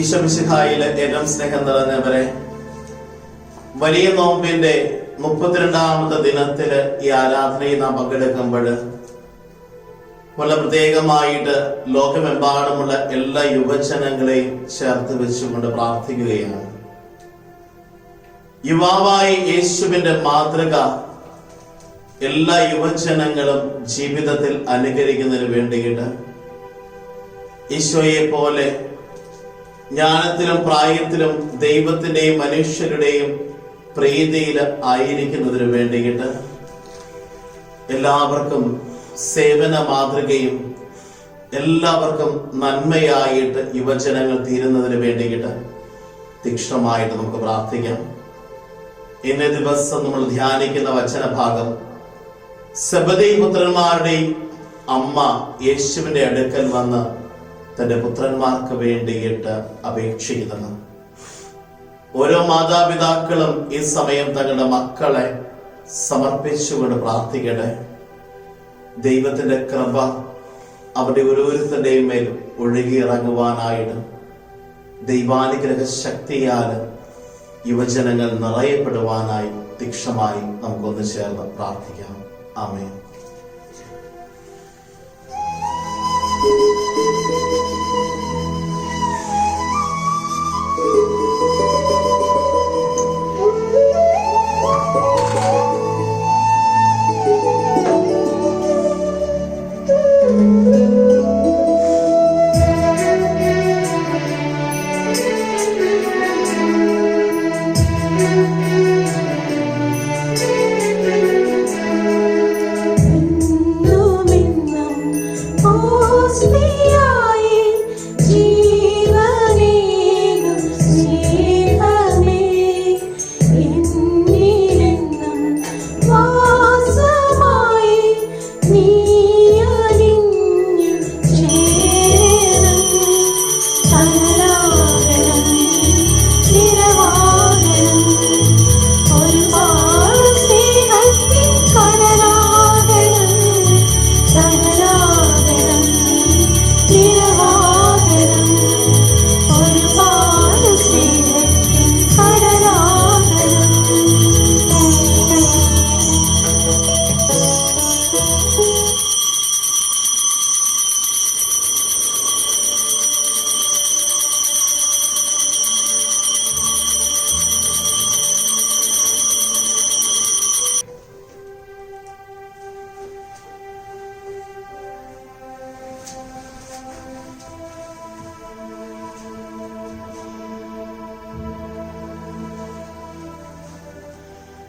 ഈശോമിശിഹായിലെ ഏറ്റവും സ്നേഹം നിറഞ്ഞവരെ വലിയ നോമ്പിന്റെ മുപ്പത്തിരണ്ടാമത്തെ ദിനത്തിൽ ഈ ആരാധനയിൽ നാം പങ്കെടുക്കുമ്പോൾ വളരെ പ്രത്യേകമായിട്ട് ലോകമെമ്പാടുമുള്ള എല്ലാ യുവജനങ്ങളെയും ചേർത്ത് വെച്ചുകൊണ്ട് പ്രാർത്ഥിക്കുകയാണ്. യുവാവായി യേശുവിന്റെ മാതൃക എല്ലാ യുവജനങ്ങളും ജീവിതത്തിൽ അനുകരിക്കുന്നതിന് വേണ്ടിയിട്ട് ഈശോയെ പോലെ ജ്ഞാനത്തിലും പ്രായത്തിലും ദൈവത്തിന്റെയും മനുഷ്യരുടെയും പ്രീതിയിൽ ആയിരിക്കുന്നതിന് വേണ്ടിയിട്ട് എല്ലാവർക്കും സേവന മാതൃകയും എല്ലാവർക്കും നന്മയായിട്ട് യുവജനങ്ങൾ തീരുന്നതിന് വേണ്ടിയിട്ട് തീക്ഷണമായിട്ട് നമുക്ക് പ്രാർത്ഥിക്കാം. ഇന്നേ ദിവസം നമ്മൾ ധ്യാനിക്കുന്ന വചനഭാഗം സബദി പുത്രന്മാരുടെയും അമ്മ യേശുവിന്റെ അടുക്കൽ വന്ന് തന്റെ പുത്രന്മാർക്ക് വേണ്ടിയിട്ട് അപേക്ഷിക്കുന്നത് ഓരോ മാതാപിതാക്കളും ഈ സമയം തങ്ങളുടെ മക്കളെ സമർപ്പിച്ചുകൊണ്ട് പ്രാർത്ഥിക്കട്ടെ. ദൈവത്തിന്റെ കൃപ അവരുടെ ഓരോരുത്തരുടെയും മേൽ ഒഴുകിയിറങ്ങുവാനായിട്ട് ദൈവാനുഗ്രഹ ശക്തിയാൽ യുവജനങ്ങൾ നിറയപ്പെടുവാനായി തീക്ഷമായി നമുക്കൊന്ന് ചേർന്ന് പ്രാർത്ഥിക്കാം. ആമേൻ.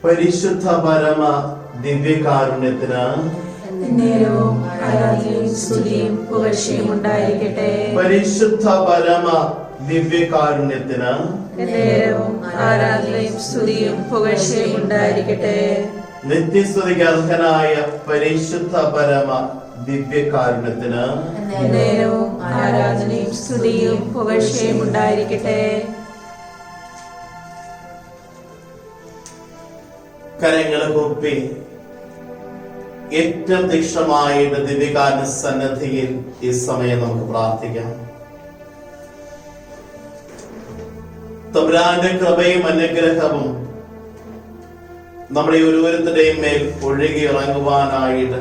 പരിശുദ്ധ പരമ ദിവ്യകാരുണ്യത്തിന് പരിശുദ്ധ പരമ ദിവ്യകാരുണ്യത്തിന് നിത്യസ്തുതിക്ക് അർഹനായ പരിശുദ്ധ പരമ ദിവ്യകാരുണ്യത്തിന് ആരാധനയും സ്തുതിയും പുകഴ്ചയും ഉണ്ടായിരിക്കട്ടെ. കരങ്ങളെ കൊപ്പി. ഏറ്റവും ദിവ്യകാരുണ്യ സന്നദ്ധിയിൽ ഈ സമയം നമുക്ക് പ്രാർത്ഥിക്കാം. തമ്പുരാന്റെ കൃപയും അനുഗ്രഹവും നമ്മുടെ ഓരോരുത്തരുടെയും മേൽ ഒഴുകി ഇറങ്ങുവാനായിട്ട്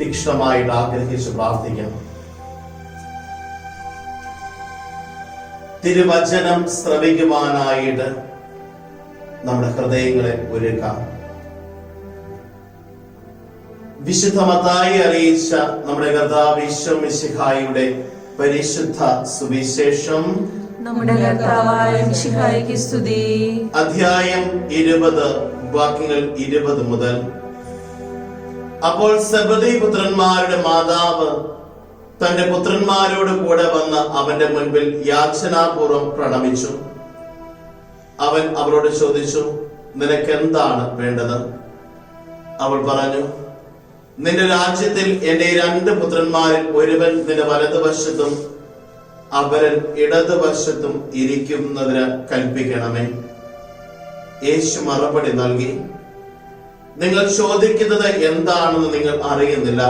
തീക്ഷണമായിട്ട് ആഗ്രഹിച്ച് പ്രാർത്ഥിക്കാം. തിരുവചനം ശ്രവിക്കുവാനായിട്ട് നമ്മുടെ ഹൃദയങ്ങളെ ഒരുക്കാം വിശുദ്ധമതായി അറിയിച്ച നമ്മുടെ കർത്താവിശ്വമിശിഹായിയുടെ പരിശുദ്ധ സുവിശേഷം. നമ്മുടെ കർത്താവായ സ്തുതി. അധ്യായം ഇരുപത് വാക്യങ്ങൾ ഇരുപത് മുതൽ. അപ്പോൾ സബദി പുത്രന്മാരുടെ മാതാവ് തന്റെ പുത്രന്മാരോട് കൂടെ വന്ന് അവന്റെ മുൻപിൽ യാചനാപൂർവം പ്രണമിച്ചു. അവൻ അവരോട് ചോദിച്ചു നിനക്ക് എന്താണ് വേണ്ടത്? അവൾ പറഞ്ഞു നിന്റെ രാജ്യത്തിൽ എന്റെ രണ്ട് പുത്രന്മാരിൽ ഒരുവൻ നിന്റെ വലതുവശത്തും അവരൻ ഇടതുവശത്തും ഇരിക്കുന്നതിന് കൽപ്പിക്കണമേ. യേശു മറുപടി നൽകി നിങ്ങൾ ചോദിക്കുന്നത് എന്താണെന്ന് നിങ്ങൾ അറിയുന്നില്ല.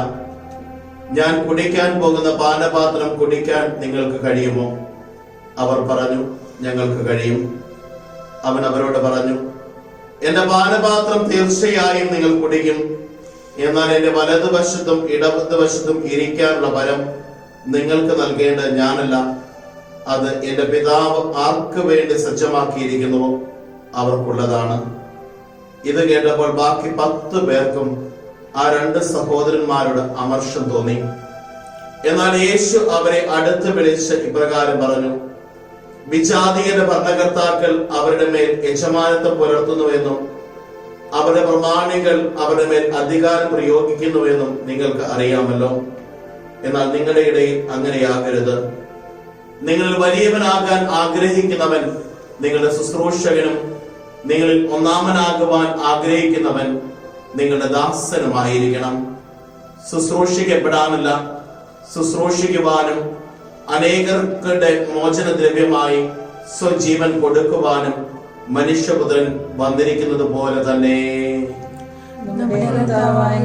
ഞാൻ കുടിക്കാൻ പോകുന്ന പാനപാത്രം കുടിക്കാൻ നിങ്ങൾക്ക് കഴിയുമോ? അവർ പറഞ്ഞു ഞങ്ങൾക്ക് കഴിയും. അവൻ അവരോട് പറഞ്ഞു എന്റെ പാനപാത്രം തീർച്ചയായും നിങ്ങൾ കുടിക്കും. എന്നാൽ എന്റെ വലതുവശത്തും ഇടതുവശത്തും ഇരിക്കാനുള്ള ബലം നിങ്ങൾക്ക് നൽകേണ്ടത് ഞാനല്ല. അത് എന്റെ പിതാവ് ആർക്ക് വേണ്ടി സജ്ജമാക്കിയിരിക്കുന്നുവോ അവർക്കുള്ളതാണ്. ഇത് കേട്ടപ്പോൾ ബാക്കി പത്ത് പേർക്കും ആ രണ്ട് സഹോദരന്മാരുടെ അമർഷം തോന്നി. എന്നാൽ യേശു അവരെ അടുത്ത് വിളിച്ച് ഇപ്രകാരം പറഞ്ഞു വിജാതീയന്റെ ഭരണകർത്താക്കൾ അവരുടെ മേൽ യജമാനത്വം പുലർത്തുന്നുവെന്നും അവരുടെ പ്രമാണികൾ അവരുടെ മേൽ അധികാരം പ്രയോഗിക്കുന്നുവെന്നും നിങ്ങൾക്ക് അറിയാമല്ലോ. എന്നാൽ നിങ്ങളുടെ ഇടയിൽ അങ്ങനെയാകരുത്. നിങ്ങൾ വലിയവനാകാൻ ആഗ്രഹിക്കുന്നവൻ നിങ്ങളുടെ ശുശ്രൂഷകനും നിങ്ങളിൽ ഒന്നാമനാകുവാൻ ആഗ്രഹിക്കുന്നവൻ നിങ്ങളുടെ ദാസനുമായിരിക്കണം. ശുശ്രൂഷിക്കപ്പെടാനല്ല ശുശ്രൂഷിക്കുവാനും അനേകർക്കുടെ മോചനദ്രവ്യമായി സ്വജീവൻ കൊടുക്കുവാനും മനുഷ്യപുത്രൻ വന്നിരിക്കുന്നത് പോലെ തന്നെ. Thank കർത്താവായ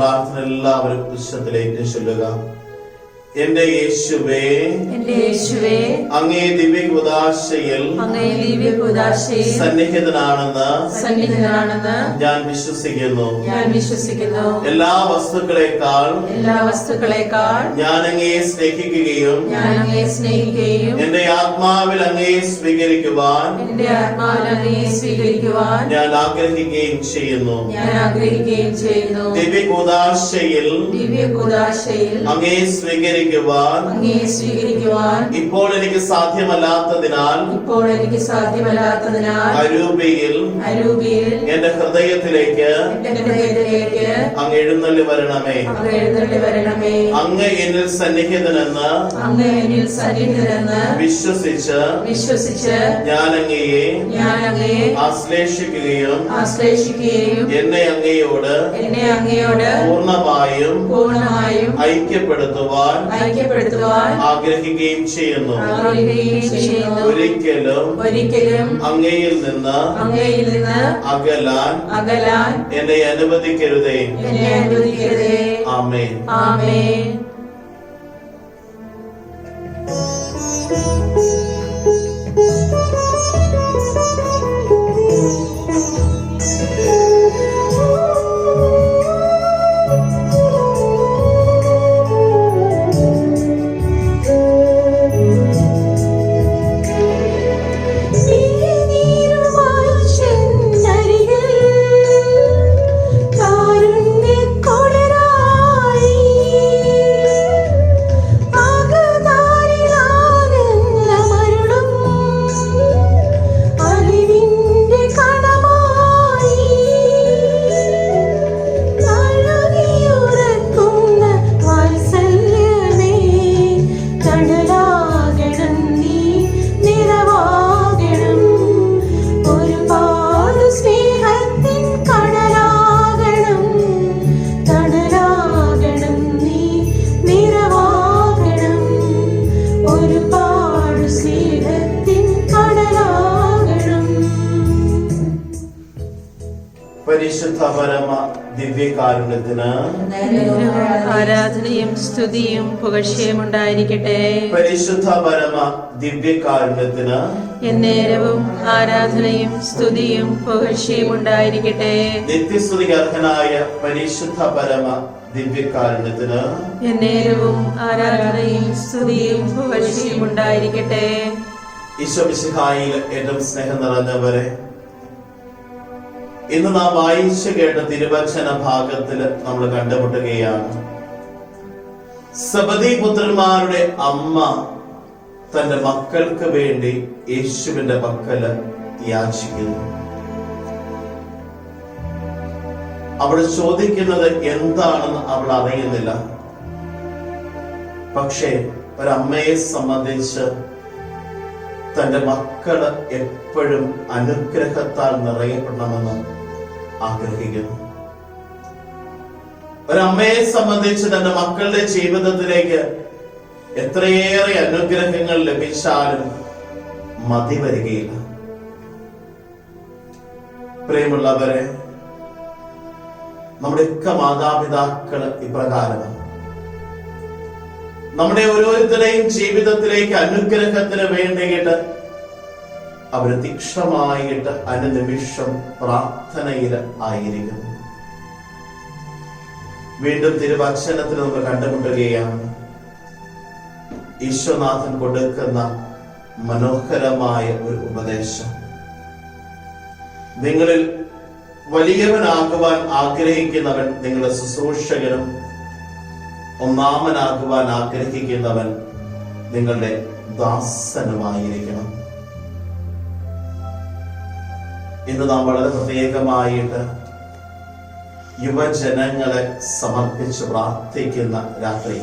പ്രാർത്ഥന എല്ലാവരും ദൃശ്യത്തിലേക്ക് ചൊല്ലുക. എന്റെ യേശുവേ എന്റെ യേശുവേ അങ്ങേ ദിവ്യ ദിവ്യകുദാശയിൽ അങ്ങേ ദിവ്യകുദാശയിൽ സന്നിഹിതനാണെന്ന് സന്നിഹിതനാണെന്ന് ഞാൻ വിശ്വസിക്കുന്നു. ഞാൻ വിശ്വസിക്കുന്നു. എല്ലാ വസ്തുക്കളെക്കാൾ എല്ലാ വസ്തുക്കളെക്കാൾ ഞാൻ അങ്ങയെ സ്നേഹിക്കുകയും ഞാൻ അങ്ങയെ സ്നേഹിക്കുകയും എന്റെ ആത്മാവിൽ അങ്ങയെ സ്വീകരിക്കുവാൻ എന്റെ ആത്മാവിൽ അങ്ങയെ സ്വീകരിക്കുവാൻ ഞാൻ ആഗ്രഹിക്കുകയും ചെയ്യുന്നു. ഞാൻ ആഗ്രഹിക്കുകയും ചെയ്യുന്നു. ദിവ്യകൂദാശയിൽ ദിവ്യകുദാശയിൽ അങ്ങയെ സ്വീകരിക്കുവാൻ അങ്ങയെ സ്വീകരിക്കുവാൻ ഇപ്പോൾ എനിക്ക് സാധ്യമല്ലാത്തതിനാൽ ഇപ്പോൾ എനിക്ക് സാധ്യമല്ലാത്തതിനാൽ അരൂപിയിൽ അരൂപിയിൽ എന്റെ ഹൃദയത്തിലേക്ക് ഹൃദയത്തിലേക്ക് അങ്ങ് എഴുന്നള്ളി വരണമേ. എഴുന്നള്ളി വരണമേ. അങ്ങ് എന്നിൽ സന്നിഹിതനെന്ന് അങ്ങ് എന്നിൽ സന്നിഹിതനെന്ന് വിശ്വസിച്ച് വിശ്വസിച്ച് ഞാൻ അങ്ങയെ ഞാൻ അങ്ങയെ ആശ്ലേഷിക്കുകയും ആശ്ലേഷിക്കുകയും എന്നെ അങ്ങയോട് എന്നെ അങ്ങയോട് പൂർണമായും പൂർണമായും ഐക്യപ്പെടുത്തുവാൻ ഐക്യപ്പെടുത്തുവാൻ ആഗ്രഹിക്കുകയും ചെയ്യുന്നു. ഒരിക്കലും ഒരിക്കലും അങ്ങയിൽ നിന്ന് അങ്ങയിൽ നിന്ന് അകലാൻ അകലാൻ എന്നെ അനുവദിക്കരുതേ. എന്നെ അനുവദിക്കരുതേ. ആമേൻ. ആമേൻ. പരിശുദ്ധ പരമ ദിവ്യകാരുണ്യത്തിന് ആരാധനയും സ്തുതിയും പുകഴ്ചയും ഉണ്ടായിരിക്കട്ടെ. പരിശുദ്ധ പരമ ദിവ്യകാരുണ്യത്തിന് എന്നേരവും ആരാധനയും സ്തുതിയും പുകഴ്ചയും ഉണ്ടായിരിക്കട്ടെ. നിത്യസ്തുതി അർഹനായ പരിശുദ്ധ പരമ ദിവ്യകാരുണ്യത്തിന് എന്നേരവും ആരാധനയും സ്തുതിയും പുകഴ്ചയും ഉണ്ടായിരിക്കട്ടെ. ഈശോ ഈശോമിശിഹായിൽ ഏറ്റവും സ്നേഹം നിറഞ്ഞവരെ ഇന്ന് നാം വായിച്ചു കേട്ട തിരുവചന ഭാഗത്തിൽ നമ്മൾ കണ്ടുമുട്ടുകയാണ്. സബദി പുത്രന്മാരുടെ അമ്മ തന്റെ മക്കൾക്ക് വേണ്ടി യേശുവിന്റെ മക്കൾ യാചിക്കുന്നു. അവൾ ചോദിക്കുന്നത് എന്താണെന്ന് അവൾ അറിയുന്നില്ല. പക്ഷേ ഒരമ്മയെ സംബന്ധിച്ച് തന്റെ മക്കൾ എപ്പോഴും അനുഗ്രഹത്താൽ നിറയപ്പെടണമെന്ന് ആഗ്രഹിക്കുന്നു. ഒരമ്മയെ സംബന്ധിച്ച് തന്റെ മക്കളുടെ ജീവിതത്തിലേക്ക് എത്രയേറെ അനുഗ്രഹങ്ങൾ ലഭിച്ചാലും മതി വരികയില്ല. പ്രിയമുള്ളവരെ നമ്മുടെയൊക്കെ മാതാപിതാക്കൾ ഇപ്രകാരമാണ് നമ്മുടെ ഓരോരുത്തരുടെയും ജീവിതത്തിലേക്ക് അനുഗ്രഹത്തിന് വേണ്ടിയിട്ട് അവർ തീക്ഷണമായിട്ട് അനുനിമിഷം പ്രാർത്ഥനയിൽ ആയിരിക്കുന്നു. വീണ്ടും തിരുവചനത്തിൽ നമ്മൾ കണ്ടുമുട്ടുകയാണ്. ഈശ്വനാഥൻ കൊടുക്കുന്ന മനോഹരമായ ഒരു ഉപദേശം. നിങ്ങളിൽ വലിയവനാകുവാൻ ആഗ്രഹിക്കുന്നവൻ നിങ്ങളുടെ ശുശ്രൂഷകനും ഒന്നാമനാകുവാൻ ആഗ്രഹിക്കുന്നവൻ നിങ്ങളുടെ ദാസനുമായിരിക്കണം. ഇന്ന് നാം വളരെ പ്രത്യേകമായിട്ട് യുവജനങ്ങളെ സമർപ്പിച്ച് പ്രാർത്ഥിക്കുന്ന രാത്രി.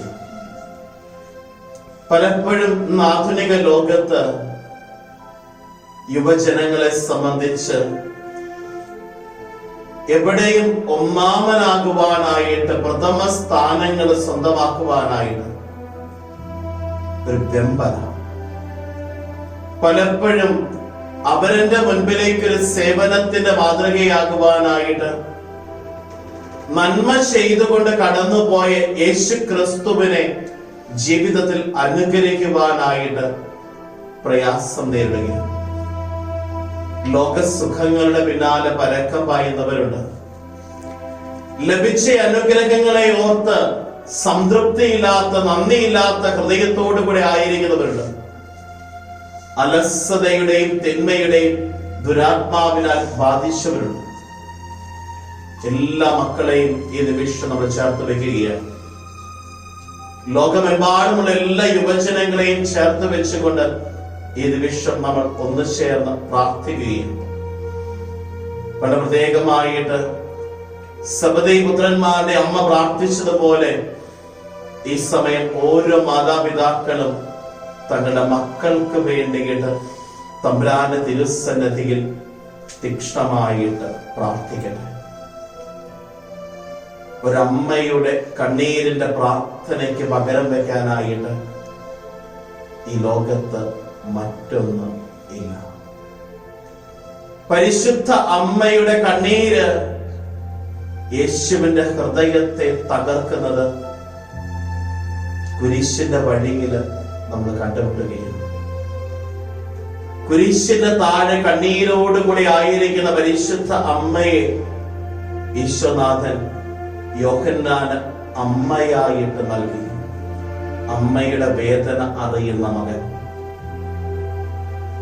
പലപ്പോഴും ആധുനിക ലോകത്ത് യുവജനങ്ങളെ സംബന്ധിച്ച് എവിടെയും ഒന്നാമനാകുവാനായിട്ട് പ്രഥമ സ്ഥാനങ്ങൾ സ്വന്തമാക്കുവാനായിട്ട് ഒരു വെമ്പല. പലപ്പോഴും അവരന്റെ മുൻപിലേക്ക് ഒരു സേവനത്തിന്റെ മാതൃകയാകുവാനായിട്ട് നന്മ ചെയ്തുകൊണ്ട് കടന്നുപോയ യേശു ക്രിസ്തുവിനെ ജീവിതത്തിൽ അനുകരിക്കുവാനായിട്ട് പ്രയാസം നേരിടുകയാണ്. ലോകസുഖങ്ങളുടെ പിന്നാലെ പരക്കം പായുന്നവരുണ്ട്. ലഭിച്ച അനുഗ്രഹങ്ങളെ ഓർത്ത് സംതൃപ്തിയില്ലാത്ത നന്ദിയില്ലാത്ത ഹൃദയത്തോടു കൂടെ ആയിരിക്കുന്നവരുണ്ട്. അലസതയുടെയും തിന്മയുടെയും ദുരാത്മാവിനാൽ ബാധിച്ചവരുണ്ട്. എല്ലാ മക്കളെയും ഈ നിമിഷം നമ്മൾ ചേർത്ത് വെക്കുകയാണ് ലോകമെമ്പാടുമുള്ള എല്ലാ യുവജനങ്ങളെയും ചേർത്ത് വെച്ചുകൊണ്ട് ഈ നിമിഷം നമ്മൾ ഒന്ന് ചേർന്ന് പ്രാർത്ഥിക്കുകയും വളരെ പ്രത്യേകമായിട്ട് സബദി പുത്രന്മാരുടെ അമ്മ പ്രാർത്ഥിച്ചതുപോലെ ഈ സമയം ഓരോ മാതാപിതാക്കളും തങ്ങളുടെ മക്കൾക്ക് വേണ്ടിയിട്ട് തമ്പുരാന്റെ തിരുസന്നതിയിൽ തീക്ഷ്ണമായിട്ട് പ്രാർത്ഥിക്കട്ടെ. ഒരമ്മയുടെ കണ്ണീരിന്റെ പ്രാർത്ഥനയ്ക്ക് പകരം വെക്കാനായിട്ട് ഈ ലോകത്ത് മറ്റൊന്ന് ഇല്ല. പരിശുദ്ധ അമ്മയുടെ കണ്ണീര് യേശുവിന്റെ ഹൃദയത്തെ തകർക്കുന്നത് കുരിശിന്റെ വഴിയിൽ നമ്മൾ കണ്ടുമുട്ടുകയും. കുരിശിന്റെ താഴെ കണ്ണീരോടുകൂടി ആയിരിക്കുന്ന പരിശുദ്ധ അമ്മയെ ഈശ്വനാഥൻ യോഹന്നാന് അമ്മയായിട്ട് നൽകി. അമ്മയുടെ വേദന അറിയുന്ന മകൻ.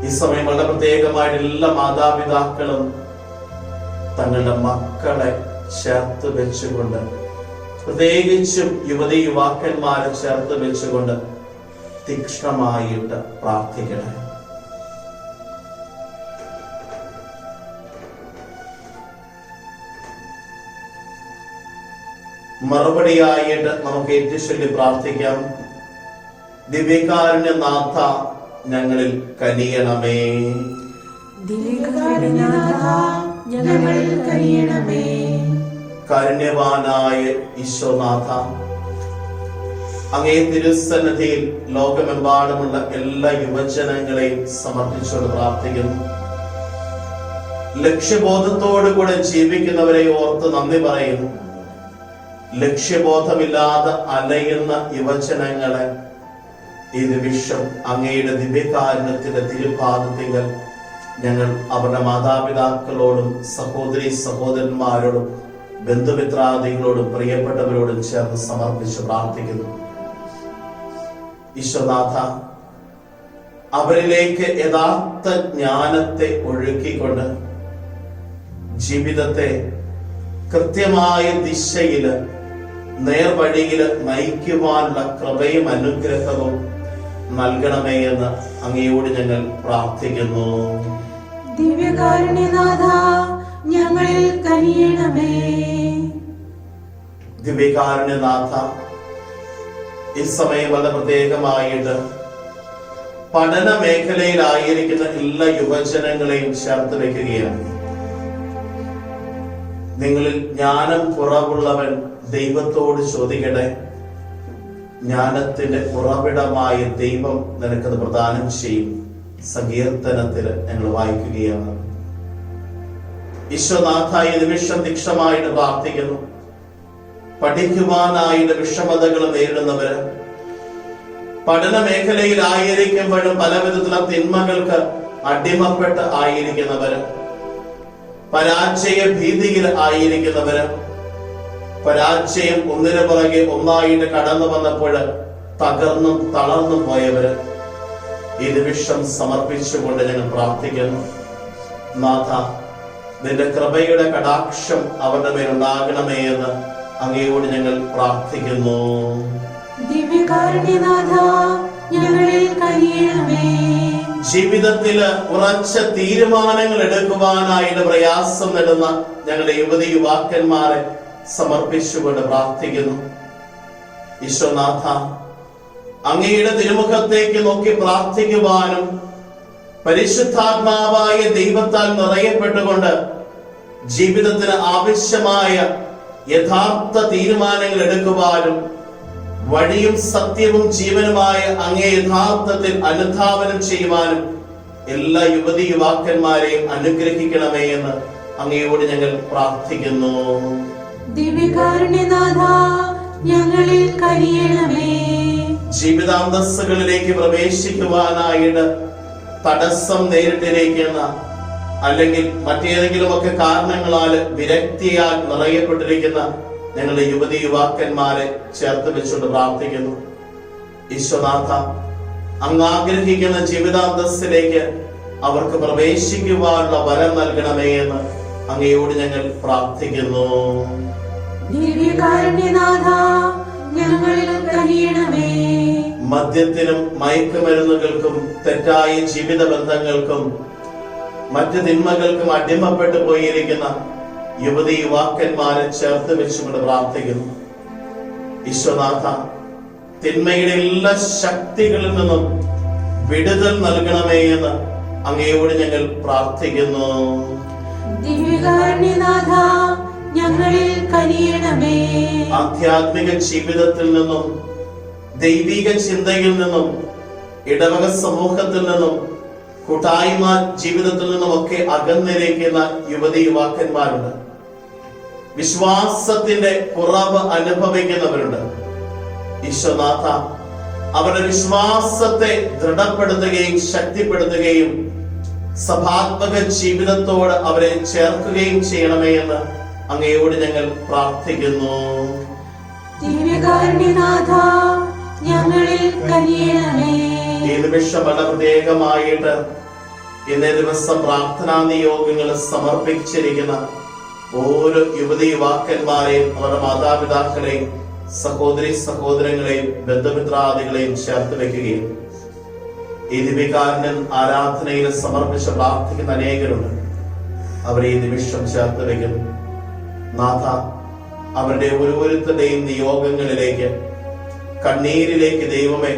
ഈ സമയം വളരെ പ്രത്യേകമായിട്ട് എല്ലാ മാതാപിതാക്കളും തങ്ങളുടെ മക്കളെ ചേർത്ത് വെച്ചുകൊണ്ട് പ്രത്യേകിച്ചും യുവതി യുവാക്കന്മാരെ ചേർത്ത് വെച്ചുകൊണ്ട് തീക്ഷ്ണമായിട്ട് പ്രാർത്ഥിക്കണേ മറുപടിയായിട്ട് നമുക്ക് ഏറ്റുചൊല്ലി പ്രാർത്ഥിക്കാം. ദിവ്യകാരുണ്യ നാഥ ഞങ്ങളിൽ കനിയണമേ. കരുണ്യവാനായ ഞങ്ങളിൽ കനിയണമേ. കാരുണ്യവാനായ ഈശോനാഥ അങ്ങേ തിരുസന്നിധിയിൽ ലോകമെമ്പാടുമുള്ള എല്ലാ യുവജനങ്ങളെയും സമർപ്പിച്ചുകൊണ്ട് പ്രാർത്ഥിക്കുന്നു. ലക്ഷ്യബോധത്തോടു കൂടെ ജീവിക്കുന്നവരെ ഓർത്ത് നന്ദി പറയുന്നു. ലക്ഷ്യബോധമില്ലാതെ അലയുന്ന യുവജനങ്ങളെ ഈ നിമിഷം അങ്ങയുടെ ദിവ്യകാരുണ്യത്തിന്റെ തിരുപാദത്തിങ്കൽ ഞങ്ങൾ അവരുടെ മാതാപിതാക്കളോടും സഹോദരി സഹോദരന്മാരോടും ബന്ധുമിത്രാദികളോടും പ്രിയപ്പെട്ടവരോടും ചേർന്ന് സമർപ്പിച്ച് പ്രാർത്ഥിക്കുന്നു. ഈശ്വനാഥ അവരിലേക്ക് യഥാർത്ഥ ജ്ഞാനത്തെ ഒഴുക്കിക്കൊണ്ട് ജീവിതത്തെ കൃത്യമായ ദിശയിൽ നേർവഴിയിൽ നയിക്കുവാനുള്ള കൃപയും അനുഗ്രഹവും നൽകണമേ എന്ന് അങ്ങയോട് ഞങ്ങൾ പ്രാർത്ഥിക്കുന്നു. ദിവ്യകാരുണ്യനാഥ ഞങ്ങളിൽ കനിയണമേ ദിവ്യകാരുണ്യനാഥ ഈ സമയം വളരെ പ്രത്യേകമായിട്ട് പഠന മേഖലയിലായിരിക്കുന്ന എല്ലാ യുവജനങ്ങളെയും ചേർത്ത് വെക്കുകയാണ് നിങ്ങളിൽ ജ്ഞാനം കുറവുള്ളവൻ ദൈവത്തോട് ചോദിക്കട്ടെ? ജ്ഞാനത്തിന്റെ ഉറവിടമായ ദൈവം നിനക്കത് പ്രദാനം ചെയ്യും. സങ്കീർത്തനത്തിൽ ഞങ്ങൾ വായിക്കുകയാണ്. ഈശ്വനാഥ നിമിഷം ദീക്ഷമായിട്ട് പ്രാർത്ഥിക്കുന്നു. പഠിക്കുവാനായിട്ട് വിഷമതകൾ നേരിടുന്നവര് പഠന മേഖലയിലായിരിക്കുമ്പോഴും പല വിധത്തിലുള്ള തിന്മകൾക്ക് അടിമപ്പെട്ട് ആയിരിക്കുന്നവര് പരാജയ ഭീതിയിൽ ആയിരിക്കുന്നവര് പരാജയം ഒന്നിനു പുറകെ ഒന്നായിട്ട് കടന്നു വന്നപ്പോൾ തകർന്നും തളർന്നും പോയവര് ഈ നിമിഷം സമർപ്പിച്ചുകൊണ്ട് ഞങ്ങൾ പ്രാർത്ഥിക്കുന്നു. നാഥ നിന്റെ കൃപയുടെ കടാക്ഷം അവരുടെ മേലുണ്ടാകണമേ എന്ന് അങ്ങയോട് ഞങ്ങൾ പ്രാർത്ഥിക്കുന്നു. ഞങ്ങളിൽ ജീവിതത്തിൽ ഉറച്ച തീരുമാനങ്ങൾ എടുക്കുവാനായിട്ട് പ്രയാസം നേടുന്ന ഞങ്ങളുടെ യുവതി യുവാക്കന്മാരെ സമർപ്പിച്ചുകൊണ്ട് പ്രാർത്ഥിക്കുന്നു. ഈശ്വനാഥ അങ്ങയുടെ തിരുമുഖത്തേക്ക് നോക്കി പ്രാർത്ഥിക്കുവാനും പരിശുദ്ധാത്മാവായ ദൈവത്താൽ നിറയപ്പെട്ടുകൊണ്ട് ജീവിതത്തിന് ആവശ്യമായ യഥാർത്ഥ തീരുമാനങ്ങൾ എടുക്കുവാനും വഴിയും സത്യവും ജീവനുമായ അങ്ങേ യഥാർത്ഥത്തിൽ അനുധാവനം ചെയ്യുവാനും എല്ലാ യുവതി യുവാക്കന്മാരെയും അനുഗ്രഹിക്കണമേ എന്ന് അങ്ങയോട് ഞങ്ങൾ പ്രാർത്ഥിക്കുന്നു. ഞങ്ങളിൽ ജീവിതാന്തസ്സുകളിലേക്ക് പ്രവേശിക്കുവാനായിട്ട് തടസ്സം നേരിട്ടിരിക്കുന്ന അല്ലെങ്കിൽ മറ്റേതെങ്കിലുമൊക്കെ കാരണങ്ങളാൽ വിരക്തിയാൽ നിറയപ്പെട്ടിരിക്കുന്ന ഞങ്ങളുടെ യുവതി യുവാക്കന്മാരെ ചേർത്ത് വെച്ചുകൊണ്ട് പ്രാർത്ഥിക്കുന്നു. ഈശ്വനാഥ അങ്ങ് ആഗ്രഹിക്കുന്ന ജീവിതാന്തസ്സിലേക്ക് അവർക്ക് പ്രവേശിക്കുവാനുള്ള വരം നൽകണമേ എന്ന് അങ്ങയോട് ഞങ്ങൾ പ്രാർത്ഥിക്കുന്നു. മദ്യത്തിനും മയക്കുമരുന്നുകൾക്കും തെറ്റായ ജീവിത ബന്ധങ്ങൾക്കും മറ്റ് തിന്മകൾക്കും അടിമപ്പെട്ടു പോയിരിക്കുന്ന യുവതി യുവാക്കന്മാരെ ചേർത്ത് വെച്ചുകൊണ്ട് പ്രാർത്ഥിക്കുന്നു. വിശ്വനാഥ തിന്മയുടെ എല്ലാ ശക്തികളിൽ നിന്നും വിടുതൽ നൽകണമേ എന്ന് അങ്ങയോട് ഞങ്ങൾ പ്രാർത്ഥിക്കുന്നു. ഞങ്ങളിൽ കനിയണമേ. ആധ്യാത്മിക ജീവിതത്തിൽ നിന്നും ദൈവിക ചിന്തയിൽ നിന്നും ഇടവക സമൂഹത്തിൽ നിന്നും കൂട്ടായ്മ ജീവിതത്തിൽ നിന്നുമൊക്കെ അകന്നിരിക്കുന്ന യുവതി യുവാക്കന്മാരുണ്ട്. വിശ്വാസത്തിന്റെ കുറവ് അനുഭവിക്കുന്നവരുണ്ട്. ഈശ്വനാഥ അവരുടെ വിശ്വാസത്തെ ദൃഢപ്പെടുത്തുകയും ശക്തിപ്പെടുത്തുകയും സഭാത്മക ജീവിതത്തോട് അവരെ ചേർക്കുകയും ചെയ്യണമേ എന്ന് അങ്ങയോട് ഞങ്ങൾ പ്രാർത്ഥിക്കുന്നു. ദിവ്യകാരുണ്യനാഥ ഞങ്ങളിൽ ഈ പ്രത്യേകമായിട്ട് ഇന്നേ ദിവസം പ്രാർത്ഥനാ നിയോഗങ്ങൾ സമർപ്പിച്ചിരിക്കുന്ന ഓരോ യുവതി യുവാക്കന്മാരെയും അവരുടെ മാതാപിതാക്കളെയും സഹോദരി സഹോദരങ്ങളെയും ബന്ധുമിത്രാദികളെയും ചേർത്ത് വെക്കുകയും ഈ ദിവികാരനൻ ആരാധനയിൽ സമർപ്പിച്ച് പ്രാർത്ഥിക്കുന്ന അനേകരുണ്ട്. അവരെ ഈ നിമിഷം ചേർത്ത് വെക്കുന്നു നാഥ അവരുടെ ഓരോരുത്തരുടെയും നിയോഗങ്ങളിലേക്ക് കണ്ണീരിലേക്ക് ദൈവമേ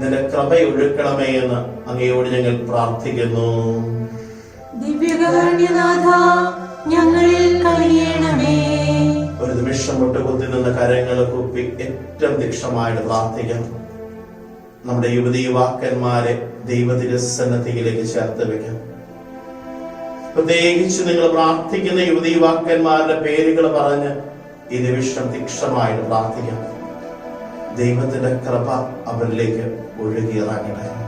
നിന്റെ കൃപയൊഴുക്കണമേ എന്ന് അങ്ങയോട് ഞങ്ങൾ പ്രാർത്ഥിക്കുന്നു. ഞങ്ങളിൽ ഒരു നിമിഷം മുട്ടുകുത്തി നിന്ന കരങ്ങൾ കുപ്പി ഏറ്റവും ദീക്ഷമായിട്ട് പ്രാർത്ഥിക്കുന്നു നമ്മുടെ യുവതി യുവാക്കന്മാരെ ദൈവത്തിന്റെ സന്നദ്ധിയിലേക്ക് ചേർത്ത് വെക്കാം. പ്രത്യേകിച്ച് നിങ്ങൾ പ്രാർത്ഥിക്കുന്ന യുവതി യുവാക്കന്മാരുടെ പേരുകൾ പറഞ്ഞ് ഈ നിമിഷം ദീക്ഷമായിട്ട് പ്രാർത്ഥിക്കാം. ദൈവത്തിന്റെ കൃപ അവരിലേക്ക് ഒഴുകിയിറങ്ങട്ടെ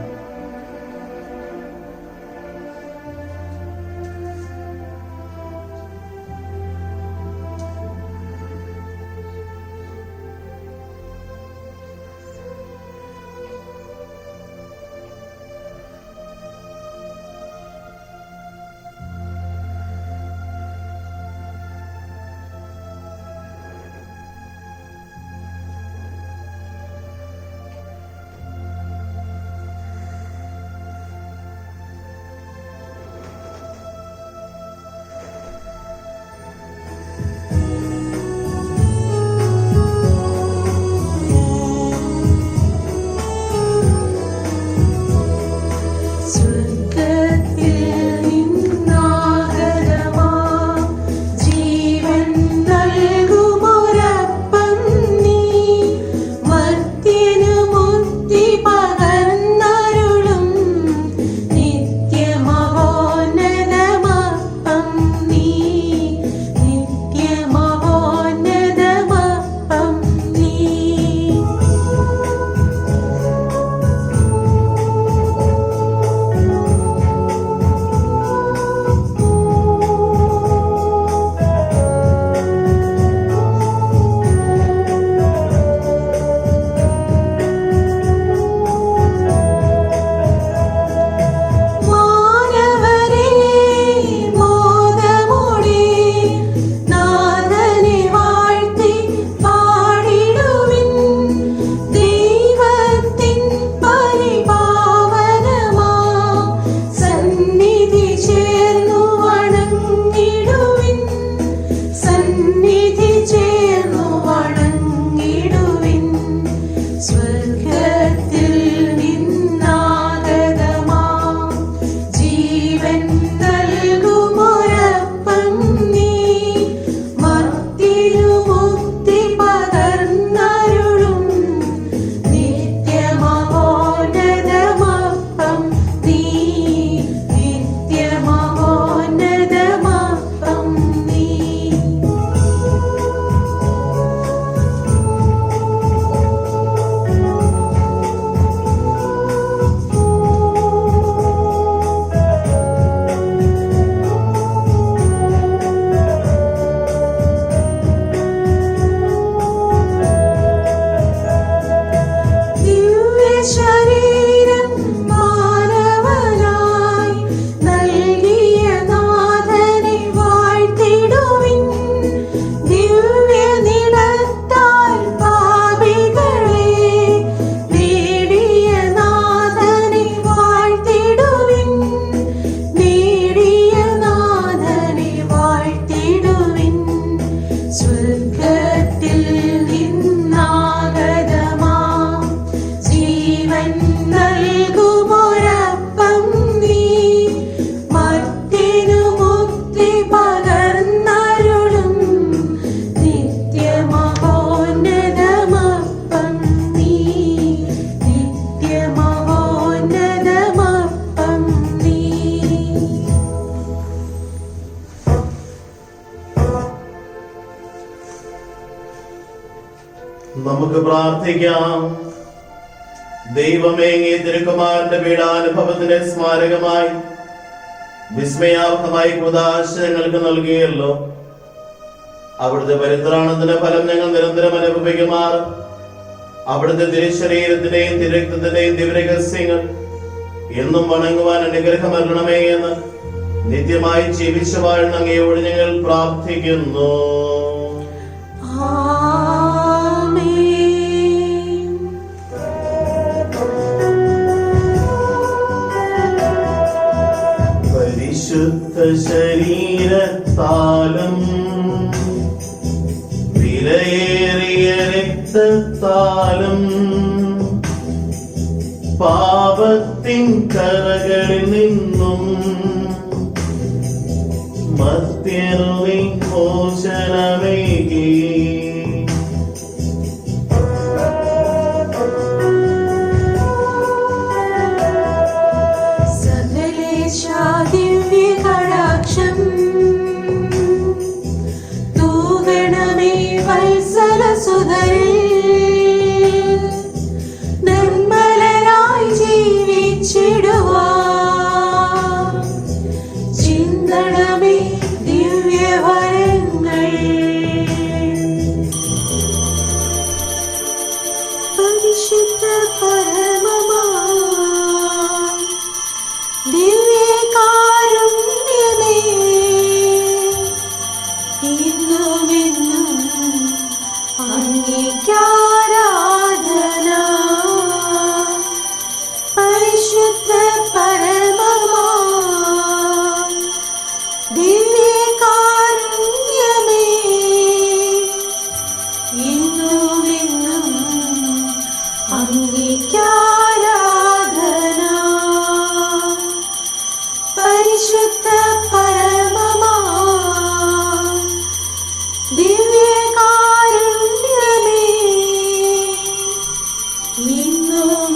പ്രവാചകന്മാരുടെ വീടാനുഭവത്തിന്റെ സ്മാരകമായി വിസ്മയാർഹമായി കൂതാശ നൽകിയല്ലോ. അവിടുത്തെ പരിത്രാണത്തിന്റെ ഫലം ഞങ്ങൾ നിരന്തരം അനുഭവിക്കുമാർ അവിടുത്തെ തിരുശരീരത്തിന്റെയും തിരക്തത്തിന്റെയും ദിവ്യരഹസ്യങ്ങൾ എന്നും വണങ്ങുവാൻ അനുഗ്രഹമരണമേ എന്ന് നിത്യമായി ജീവിച്ചു വാഴുന്ന അങ്ങയോട് ഞങ്ങൾ പ്രാർത്ഥിക്കുന്നു. சரணம் know.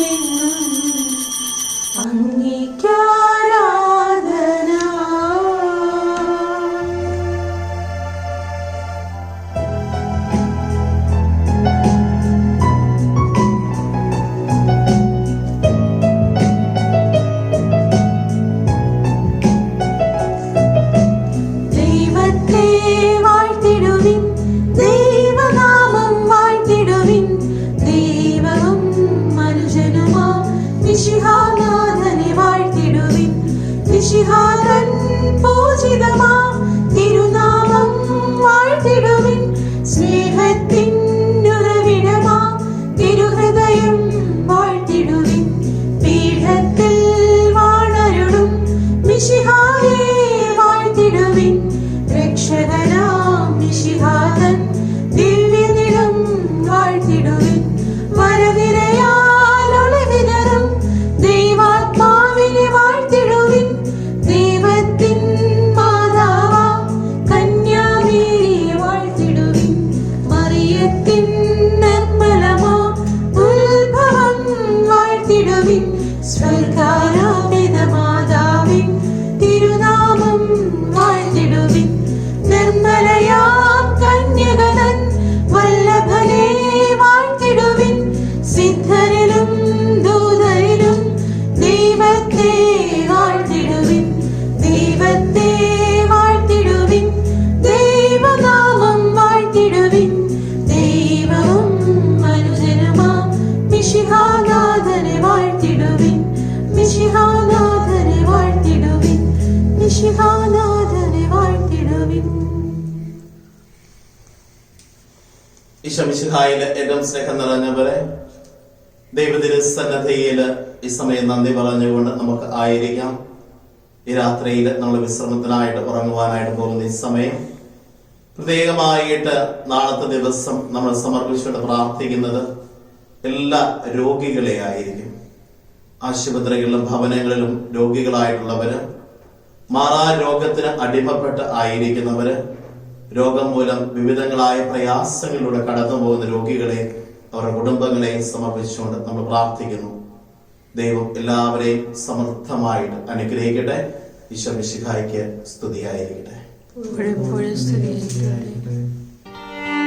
ഈശമിശിഹായിൽ ഏറ്റവും സ്നേഹം നിറഞ്ഞവരെ ദൈവത്തിന് സന്നദ്ധയിൽ ഈ സമയം നന്ദി പറഞ്ഞുകൊണ്ട് നമുക്ക് ആയിരിക്കാം. ഈ രാത്രിയിൽ നമ്മൾ വിശ്രമത്തിനായിട്ട് ഉറങ്ങുവാനായിട്ട് പോകുന്ന ഈ സമയം. പ്രത്യേകമായിട്ട് നാളത്തെ ദിവസം നമ്മൾ സമർപ്പിച്ചുകൊണ്ട് പ്രാർത്ഥിക്കുന്നത് എല്ലാ രോഗികളെ ആയിരിക്കും. ആശുപത്രികളിലും ഭവനങ്ങളിലും രോഗികളായിട്ടുള്ളവര് മാറാ രോഗത്തിന് അടിമപ്പെട്ട് ആയിരിക്കുന്നവര് രോഗം മൂലം വിവിധങ്ങളായ പ്രയാസങ്ങളിലൂടെ കടന്നു പോകുന്ന രോഗികളെ അവരുടെ കുടുംബങ്ങളെ സമർപ്പിച്ചുകൊണ്ട് നമ്മൾ പ്രാർത്ഥിക്കുന്നു. ദൈവം എല്ലാവരെയും സമർത്ഥമായിട്ട് അനുഗ്രഹിക്കട്ടെ. ഈശ്വര ശിഖായിക്ക് സ്തുതിയായിരിക്കട്ടെ.